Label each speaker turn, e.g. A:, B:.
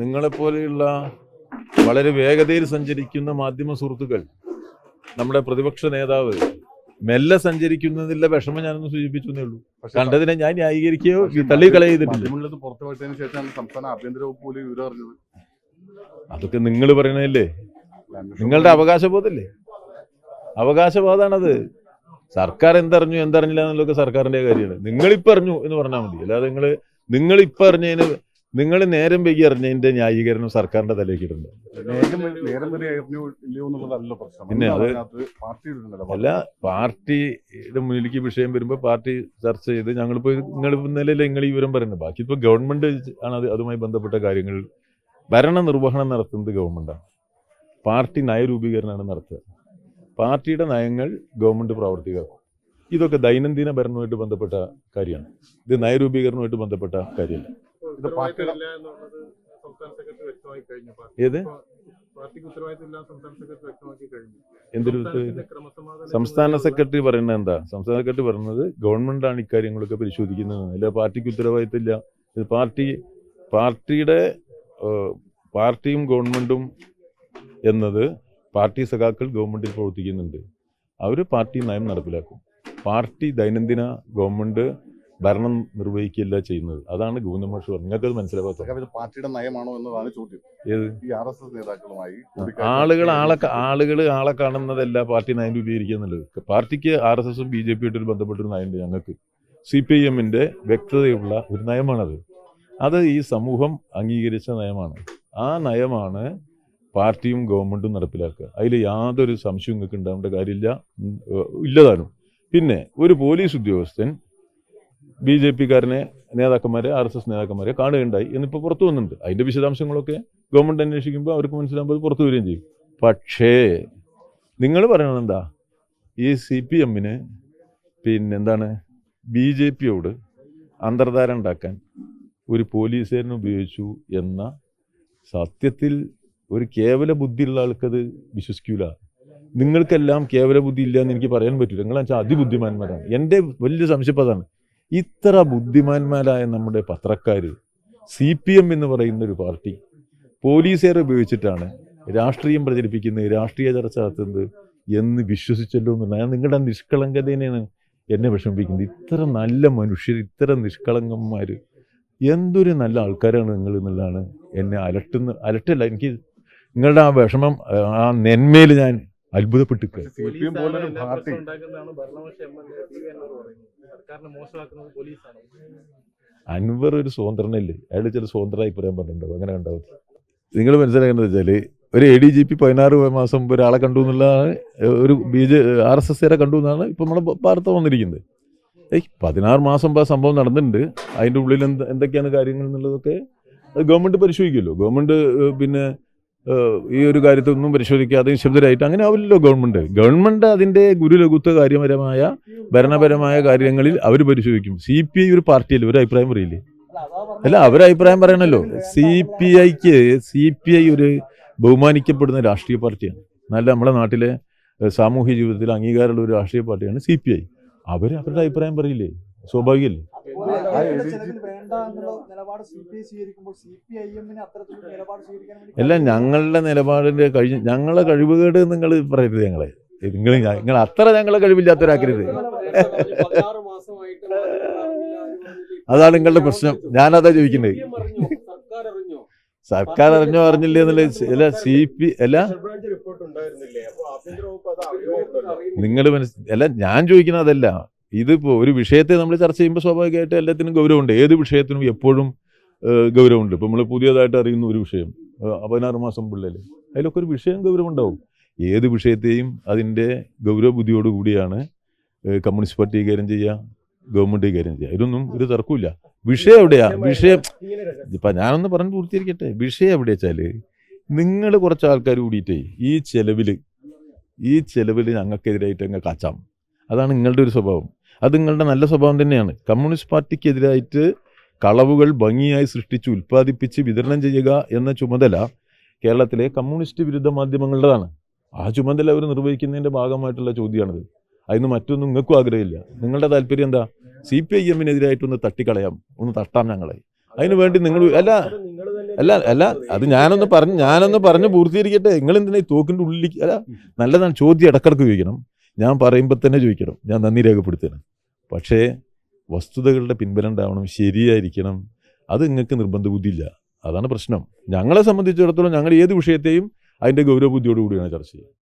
A: നിങ്ങളെപ്പോലെയുള്ള വളരെ വേഗതയിൽ സഞ്ചരിക്കുന്ന മാധ്യമ സുഹൃത്തുക്കൾ നമ്മുടെ പ്രതിപക്ഷ നേതാവ് മെല്ലെ സഞ്ചരിക്കുന്നതിലെ വിഷമം ഞാനൊന്ന് സൂചിപ്പിച്ചു ഉള്ളൂ. കണ്ടതിനെ ഞാൻ ന്യായീകരിക്കുകയോ തള്ളിക്കള ചെയ്തിട്ടില്ല
B: മാധ്യമങ്ങളിൽ പുറത്തു വിട്ടതിന് ശേഷമാണ് സംസ്ഥാന ആഭ്യന്തര വകുപ്പ് പോലും വിവരം അറിഞ്ഞത്.
A: അതൊക്കെ നിങ്ങൾ പറയണല്ലേ നിങ്ങളുടെ അവകാശബോധല്ലേ? അവകാശബോധാണത് സർക്കാർ എന്തറിഞ്ഞു എന്തറിഞ്ഞില്ല എന്നുള്ളതൊക്കെ സർക്കാരിന്റെ കാര്യമാണ്. നിങ്ങളിപ്പറിഞ്ഞു എന്ന് പറഞ്ഞാൽ മതി. അല്ലാതെ നിങ്ങൾ നിങ്ങളിപ്പോ അറിഞ്ഞതിന് നിങ്ങൾ നേരം വൈകി അറിഞ്ഞതിന്റെ ന്യായീകരണം സർക്കാരിന്റെ
B: തലയിട്ടുണ്ട്
A: പിന്നെ അത് അല്ല പാർട്ടിയുടെ മുന്നിലേക്ക് വിഷയം വരുമ്പോൾ പാർട്ടി ചർച്ച ചെയ്ത് ഞങ്ങളിപ്പോ നിങ്ങൾ നിലയിൽ നിങ്ങൾ ഈ വിവരം പറയുന്നത്? ബാക്കി ഇപ്പൊ ഗവൺമെന്റ് ആണ് അത് അതുമായി ബന്ധപ്പെട്ട കാര്യങ്ങൾ. ഭരണ നിർവഹണം നടത്തുന്നത് ഗവൺമെന്റാണ്. പാർട്ടി നയരൂപീകരണമാണ് നടത്തുക. പാർട്ടിയുടെ നയങ്ങൾ ഗവൺമെന്റ് പ്രാവർത്തികമാക്കും. ഇതൊക്കെ ദൈനംദിന ഭരണവുമായിട്ട് ബന്ധപ്പെട്ട കാര്യമാണ്. ഇത് നയരൂപീകരണവുമായിട്ട് ബന്ധപ്പെട്ട കാര്യമല്ല.
B: ഇത് പാർട്ടിയുടെ
A: ഏത്? എന്തൊരു സംസ്ഥാന സെക്രട്ടറി പറയുന്നത് എന്താ? സംസ്ഥാന സെക്രട്ടറി പറയുന്നത് ഗവൺമെന്റാണ് ഇക്കാര്യങ്ങളൊക്കെ പരിശോധിക്കുന്നത്. അല്ല? പാർട്ടിക്ക് ഉത്തരവാദിത്തമില്ല. ഇത് പാർട്ടി പാർട്ടിയുടെ പാർട്ടിയും ഗവൺമെന്റും എന്നത് പാർട്ടി സഖാക്കൾ ഗവൺമെന്റിൽ പ്രവർത്തിക്കുന്നുണ്ട്. അവർ പാർട്ടി നയം നടപ്പിലാക്കും. പാർട്ടി ദൈനംദിന ഗവൺമെന്റ് ഭരണം നിർവഹിക്കുകയല്ല ചെയ്യുന്നത്. അതാണ് ഗോവിന്ദമാഷ് പറഞ്ഞത്. നിങ്ങൾക്കത്
B: ഇത് പാർട്ടിയുടെ നയമാണോ എന്നതാണ് ചോദ്യം.
A: ഏത്?
B: ഈ ആർ എസ് എസ് നേതാക്കളുമായി
A: ആളുകൾ ആളെ ആളുകൾ ആളെ കാണുന്നതല്ല പാർട്ടി നയം രൂപീകരിക്കുന്നുള്ളത് പാർട്ടിക്ക് ആർ എസ് എസും ബി ജെ പി ആയിട്ടൊരു ബന്ധപ്പെട്ടൊരു നയമുണ്ട് ഞങ്ങൾക്ക്. സി പി ഐ എമ്മിന്റെ വ്യക്തതയുള്ള ഒരു നയമാണത്. അത് ഈ സമൂഹം അംഗീകരിച്ച നയമാണ്. ആ നയമാണ് പാർട്ടിയും ഗവൺമെന്റും നടപ്പിലാക്കുക. അതിൽ യാതൊരു സംശയവും നിങ്ങൾക്ക് ഉണ്ടാവേണ്ട കാര്യമില്ല. ഇല്ലതാണ് ഇല്ലതാനും. പിന്നെ ഒരു പോലീസ് ഉദ്യോഗസ്ഥൻ ബി ജെ പിക്കാരനെ നേതാക്കന്മാരെ ആർ എസ് എസ് നേതാക്കന്മാരെ കാണുകയുണ്ടായി എന്നിപ്പോൾ പുറത്തു വന്നിട്ടുണ്ട്. അതിന്റെ വിശദാംശങ്ങളൊക്കെ ഗവൺമെന്റ് അന്വേഷിക്കുമ്പോൾ അവർക്ക് മനസ്സിലാകുമ്പോൾ പുറത്തു വരികയും ചെയ്യും. പക്ഷേ നിങ്ങൾ പറയണത് എന്താ? ഈ സി പി എമ്മിന് പിന്നെന്താണ് ബി ജെ പിയോട് അന്തർധാര ഉണ്ടാക്കാൻ ഒരു പോലീസുകാരനെ ഉപയോഗിച്ചു എന്ന സത്യത്തിൽ ഒരു കേവല ബുദ്ധിയുള്ള ആൾക്കത് വിശ്വസിക്കൂല. നിങ്ങൾക്കെല്ലാം കേവല ബുദ്ധി ഇല്ല എന്ന് എനിക്ക് പറയാൻ പറ്റില്ല. നിങ്ങൾ വെച്ചാൽ അതിബുദ്ധിമാന്മാരാണ്. എന്റെ വലിയ സംശയം അതാണ്. ഇത്ര ബുദ്ധിമാന്മാരായ നമ്മുടെ പത്രക്കാർ സി പി എം എന്ന് പറയുന്ന ഒരു പാർട്ടി പോലീസുകാരെ ഉപയോഗിച്ചിട്ടാണ് രാഷ്ട്രീയം പ്രചരിപ്പിക്കുന്നത് രാഷ്ട്രീയ ചർച്ച നടത്തുന്നത് എന്ന് വിശ്വസിച്ചല്ലോ എന്നുള്ള ഞാൻ നിങ്ങളുടെ നിഷ്കളങ്കതേനെയാണ് എന്നെ വിഷമിപ്പിക്കുന്നത്. ഇത്ര നല്ല മനുഷ്യർ ഇത്ര നിഷ്കളങ്കന്മാർ എന്തൊരു നല്ല ആൾക്കാരാണ് നിങ്ങൾ എന്നുള്ളതാണ് എന്നെ അലട്ടുന്ന അലട്ടല്ല എനിക്ക് നിങ്ങളുടെ ആ വിഷമം ആ നെന്മയിൽ ഞാൻ അത്ഭുതപ്പെട്ടിക്കുക
B: സി പി എം പോലൊരു
C: എല്ലാ
B: പാർട്ടി.
C: പ്രശ്നവും ഉണ്ടാക്കുന്നതാണ് ഭരണപക്ഷ M L A T V Anwar
A: ഒരു സ്വതന്ത്രനല്ലേ? അയാൾ ചില സ്വതന്ത്രമായി പറയാൻ പറഞ്ഞിട്ടുണ്ടാവും. അങ്ങനെ ഉണ്ടാവും നിങ്ങൾ മനസ്സിലാക്കേണ്ടത് വെച്ചാൽ ഒരു എ ഡി ജി പി പതിനാറ് മാസം മുമ്പ് ഒരാളെ കണ്ടു എന്നുള്ളതാണ് ഒരു ബി ജെ ആർ എസ് എസ്കാരെ കണ്ടു എന്നാണ് ഇപ്പം നമ്മുടെ വാർത്ത വന്നിരിക്കുന്നത്. ഏയ് പതിനാറ് മാസം മുമ്പ് ആ സംഭവം നടന്നിട്ടുണ്ട്. അതിന്റെ ഉള്ളിൽ എന്ത് എന്തൊക്കെയാണ് കാര്യങ്ങൾ എന്നുള്ളതൊക്കെ അത് ഗവൺമെന്റ് പരിശോധിക്കുമല്ലോ. ഗവൺമെന്റ് പിന്നെ ഈ ഒരു കാര്യത്തൊന്നും പരിശോധിക്കാതെ നിശബ്ദരായിട്ട് അങ്ങനെ ആവില്ലല്ലോ ഗവൺമെന്റ് ഗവൺമെന്റ് അതിന്റെ ഗുരുലഘുത്വ കാര്യപരമായ ഭരണപരമായ കാര്യങ്ങളിൽ അവർ പരിശോധിക്കും. സി പി ഐ ഒരു പാർട്ടിയല്ലേ? ഒരു അഭിപ്രായം പറയില്ലേ? അല്ല അവരഭിപ്രായം പറയണല്ലോ. സി പി ഐക്ക് സി പി ഐ ഒരു ബഹുമാനിക്കപ്പെടുന്ന രാഷ്ട്രീയ പാർട്ടിയാണ്. നല്ല നമ്മുടെ നാട്ടിലെ സാമൂഹ്യ ജീവിതത്തിൽ അംഗീകാരമുള്ള ഒരു രാഷ്ട്രീയ പാർട്ടിയാണ് സി പി ഐ. അവർ അവരുടെ അഭിപ്രായം പറയില്ലേ? സ്വാഭാവികമല്ലേ അല്ല ഞങ്ങളുടെ നിലപാടിന്റെ കഴിഞ്ഞ ഞങ്ങളെ കഴിവുകേട് നിങ്ങൾ പറയരുത് ഞങ്ങളെ. നിങ്ങൾ നിങ്ങൾ അത്ര ഞങ്ങളെ കഴിവില്ലാത്തവരാക്കരുത്. അതാണ് നിങ്ങളുടെ പ്രശ്നം. ഞാനതാ ചോദിക്കുന്നത്.
D: സർക്കാർ അറിഞ്ഞോ
A: സർക്കാർ അറിഞ്ഞോ അറിഞ്ഞില്ലേ എന്നുള്ള അല്ല. സി പി അല്ല നിങ്ങൾ മനസ്സിൽ അല്ല ഞാൻ ചോദിക്കുന്നത് അതല്ല. ഇതിപ്പോൾ ഒരു വിഷയത്തെ നമ്മൾ ചർച്ച ചെയ്യുമ്പോൾ സ്വാഭാവികമായിട്ട് എല്ലാത്തിനും ഗൗരവമുണ്ട്. ഏത് വിഷയത്തിനും എപ്പോഴും ഗൗരവമുണ്ട്. ഇപ്പോൾ നമ്മൾ പുതിയതായിട്ട് അറിയുന്ന ഒരു വിഷയം പതിനാറ് മാസം പിള്ളേർ അതിലൊക്കെ ഒരു വിഷയം ഗൗരവമുണ്ടാവും. ഏത് വിഷയത്തെയും അതിന്റെ ഗൗരവ ബുദ്ധിയോടുകൂടിയാണ് ഏഹ്, കമ്മ്യൂണിസ്റ്റ് പാർട്ടി കൈകാര്യം ചെയ്യുക ഗവൺമെന്റ് കൈകാര്യം ചെയ്യുക. ഇതൊന്നും ഒരു തർക്കമില്ല വിഷയം എവിടെയാ? വിഷയം ഇപ്പം ഞാനൊന്ന് പറഞ്ഞ് പൂർത്തീകരിക്കട്ടെ. വിഷയം എവിടെ വെച്ചാൽ നിങ്ങൾ കുറച്ച് ആൾക്കാർ കൂടിയിട്ടേ ഈ ചെലവിൽ ഈ ചെലവിൽ ഞങ്ങൾക്കെതിരായിട്ട് അങ്ങ് കാച്ചാം. അതാണ് നിങ്ങളുടെ ഒരു സ്വഭാവം. അത് നിങ്ങളുടെ നല്ല സ്വഭാവം തന്നെയാണ്. കമ്മ്യൂണിസ്റ്റ് പാർട്ടിക്കെതിരായിട്ട് കളവുകൾ ഭംഗിയായി സൃഷ്ടിച്ച് ഉൽപ്പാദിപ്പിച്ച് വിതരണം ചെയ്യുക എന്ന ചുമതല കേരളത്തിലെ കമ്മ്യൂണിസ്റ്റ് വിരുദ്ധ മാധ്യമങ്ങളുടേതാണ്. ആ ചുമതല അവർ നിർവഹിക്കുന്നതിന്റെ ഭാഗമായിട്ടുള്ള ചോദ്യമാണിത്. അതിന് മറ്റൊന്നും നിങ്ങൾക്കും ആഗ്രഹമില്ല. നിങ്ങളുടെ താല്പര്യം എന്താ? സി പി ഐ എമ്മിനെതിരായിട്ടൊന്ന് തട്ടിക്കളയാം. ഒന്ന് തട്ടാം ഞങ്ങളെ. അതിന് വേണ്ടി നിങ്ങൾ അല്ല അല്ല അല്ല അത് ഞാനൊന്ന് പറഞ്ഞു ഞാനൊന്ന് പറഞ്ഞ് പൂർത്തീകരിക്കട്ടെ. നിങ്ങൾ എന്തിനാ ഈ തോക്കിന്റെ ഉള്ളിലേക്ക് അല്ല നല്ലതാണ്. ചോദ്യം ഇടക്കിടക്ക് ചോദിക്കണം. ഞാൻ പറയുമ്പോൾ തന്നെ ചോദിക്കണം. ഞാൻ നന്ദി രേഖപ്പെടുത്തണം പക്ഷേ വസ്തുതകളുടെ പിൻബലം ഉണ്ടാവണം ശരിയായിരിക്കണം. അത് നിങ്ങൾക്ക് നിർബന്ധ ബുദ്ധിയില്ല അതാണ് പ്രശ്നം. ഞങ്ങളെ സംബന്ധിച്ചിടത്തോളം ഞങ്ങൾ ഏത് വിഷയത്തെയും അതിന്റെ ഗൗരവബുദ്ധിയോടുകൂടിയാണ് ചർച്ച ചെയ്യുക.